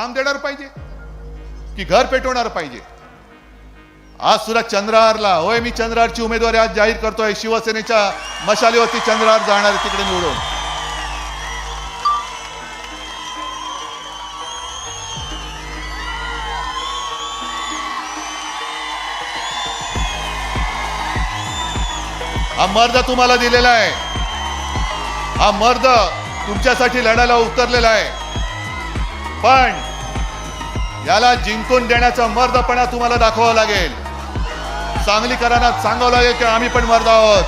काम देणार पाहिजे की घर पेटवणार पाहिजे? आज सुद्धा चंद्रहारला होय मी चंद्रहारची उमेदवारी आज जाहीर करतोय. शिवसेनेच्या मशालीवरती चंद्रहार जाणार तिकडे निवडून. हा मर्द तुम्हाला दिलेला आहे. हा मर्द तुमच्यासाठी लढायला उतरलेला आहे. पण याला जिंकून देण्याचा मर्दपणा तुम्हाला दाखवावा लागेल. सांगलीकरांना सांगावं लागेल की आम्ही पण मर्द आहोत.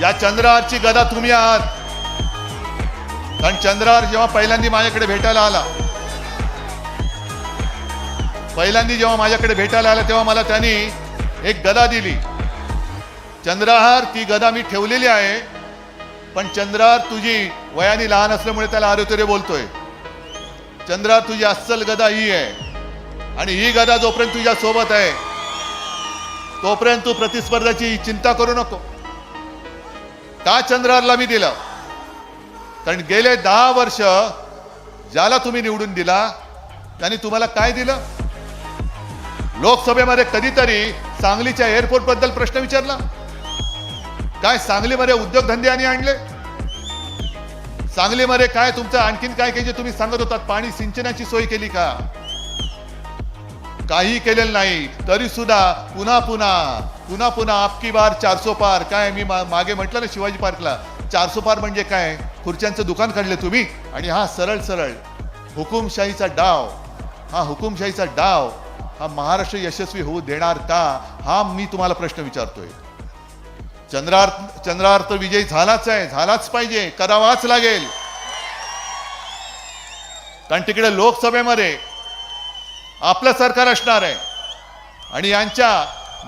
या चंद्रहारची गदा तुम्ही आहात. कारण चंद्रहार जेव्हा पहिल्यांदा माझ्याकडे भेटायला आला पहिल्यांदा जेव्हा माझ्याकडे भेटायला आला तेव्हा मला त्यांनी एक गदा दिली. चंद्रहार ती गदा मी ठेवलेली आहे. पण चंद्रहार तुझी वयाने लहान असल्यामुळे त्याला आरोतरे बोलतोय. चंद्रहार तुझी अस्सल गदा ही आहे. आणि ही गदा जोपर्यंत तुझ्या सोबत आहे तोपर्यंत तू प्रतिस्पर्धाची चिंता करू नको. का चंद्रारला मी दिलं. कारण गेले दहा वर्ष ज्याला तुम्ही निवडून दिला त्यांनी तुम्हाला काय दिलं? लोकसभेमध्ये कधीतरी सांगलीच्या एअरपोर्टबद्दल प्रश्न विचारला. काय सांगलीमध्ये उद्योगधंदे आणि आणले? सांगलीमध्ये काय तुमचं आणखीन काय काही जे तुम्ही सांगत होतात? पाणी सिंचनाची सोय केली का? काही केलेलं नाही. तरी सुद्धा पुन्हा पुन्हा पुन्हा पुन्हा आपकी बार चारसो पार. काय मी मा- मागे म्हटलं ना शिवाजी पार्कला? चारसो पार म्हणजे काय? खुर्च्यांचं दुकान काढले तुम्ही? आणि हा सरळ सरळ हुकुमशाहीचा डाव. हा हुकुमशाहीचा डाव हा महाराष्ट्र यशस्वी होऊ देणार का? हा मी तुम्हाला प्रश्न विचारतोय. चंद्रार्थ चंद्रार्थ विजय झालाच आहे झालाच पाहिजे करावाच लागेल. कारण तिकडे लोकसभेमध्ये आपलं सरकार असणार आहे. आणि यांच्या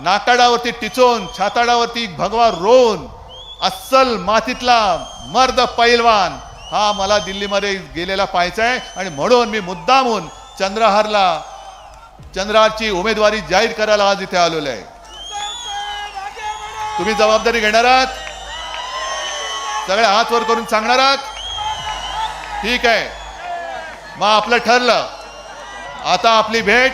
नाकाडावरती टिचून छाताडावरती भगवा रोवून अस्सल मातीतला मर्द पैलवान हा मला दिल्लीमध्ये गेलेला पाहायचा आहे. आणि म्हणून मी मुद्दामून चंद्रहारला चंद्रहारची उमेदवारी जाहीर करायला आज इथे आलेलो आहे. तुम्ही जबाबदारी घेणार आहात? सगळे हात वर करून सांगणार आहात? ठीक आहे. मग आपलं ठरलं. आता आपली भेट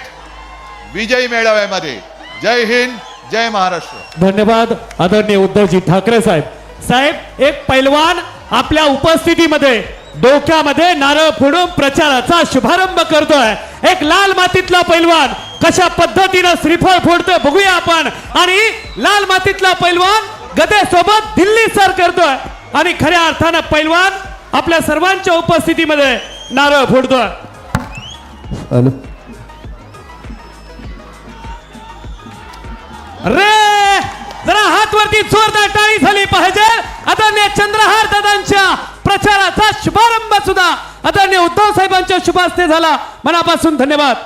विजयी मेळाव्यामध्ये. जय हिंद जय महाराष्ट्र. धन्यवाद आदरणीय उद्धवजी ठाकरे साहेब. साहेब एक पैलवान आपल्या उपस्थितीमध्ये डोक्यामध्ये नारळ फोडून प्रचाराचा शुभारंभ करतोय. एक लाल मातीतला पैलवान कशा पद्धतीनं श्रीफळ फोडतोय बघूया आपण. आणि लाल मातीतला पैलवान गदेसोबत दिल्ली सर करतोय. आणि खऱ्या अर्थानं पैलवान आपल्या सर्वांच्या उपस्थितीमध्ये नारळ फोडतोय. रे! जरा हात वरती जोरदार टाळी झाली पाहिजे. आदरणीय चंद्रहार दादांच्या प्रचाराचा शुभारंभ सुद्धा आदरणीय उद्धव साहेबांच्या शुभास्ते झाला. मनापासून धन्यवाद.